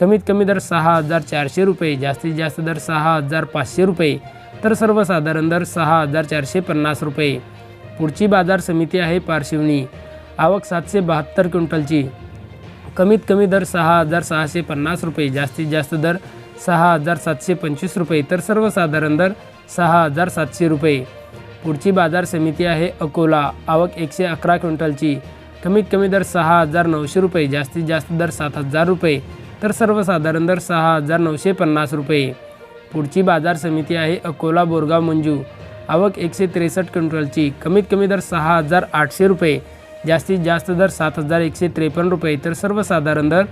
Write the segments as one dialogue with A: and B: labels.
A: कमीत कमी दर सहा हजार चारशे रुपये जास्तीत जास्त दर सहा हजार पाचशे रुपये तर सर्वसाधारण दर सहा हजार चारशे पन्नास रुपये. पुढची बाजार समिती आहे पारशिवनी आवक सातशे बहात्तर क्विंटलची. कमीत कमी दर सहा हजार सहाशे पन्नास रुपये जास्तीत जास्त दर सहा हजार सातशे पंचवीस रुपये तर सर्वसाधारण दर सहा हजार सातशे रुपये. पुढची बाजार समिती आहे अकोला. आवक एकशे अकरा क्विंटलची. कमीत कमी दर सहा हजार नऊशे रुपये जास्तीत जास्त दर सात हजार रुपये. तर सर्वसाधारण दर सहा हजार नऊशे पन्नास रुपये. पुढची बाजार समिती आहे अकोला बोरगाव मंजू. आवक एकशे त्रेसष्ट क्विंटलची. कमीत कमी दर सहा हजार आठशे रुपये. जास्तीत जास्त दर सात हजार एकशे त्रेपन्न रुपये. तर सर्वसाधारण दर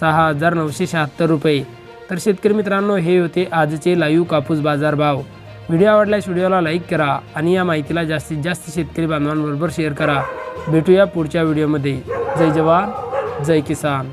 A: सहा हजार नऊशे शहात्तर रुपये. तर शेतकरी मित्रांनो हे होते आजचे लाईव्ह कापूस बाजार भाव व्हिडिओ आवडल्यास व्हिडिओला लाईक करा आणि या माहितीला जास्तीत जास्त शेतकरी बांधवांबरोबर शेअर करा. भेटूया पुढच्या व्हिडिओमध्ये. जय जवान जय किसान.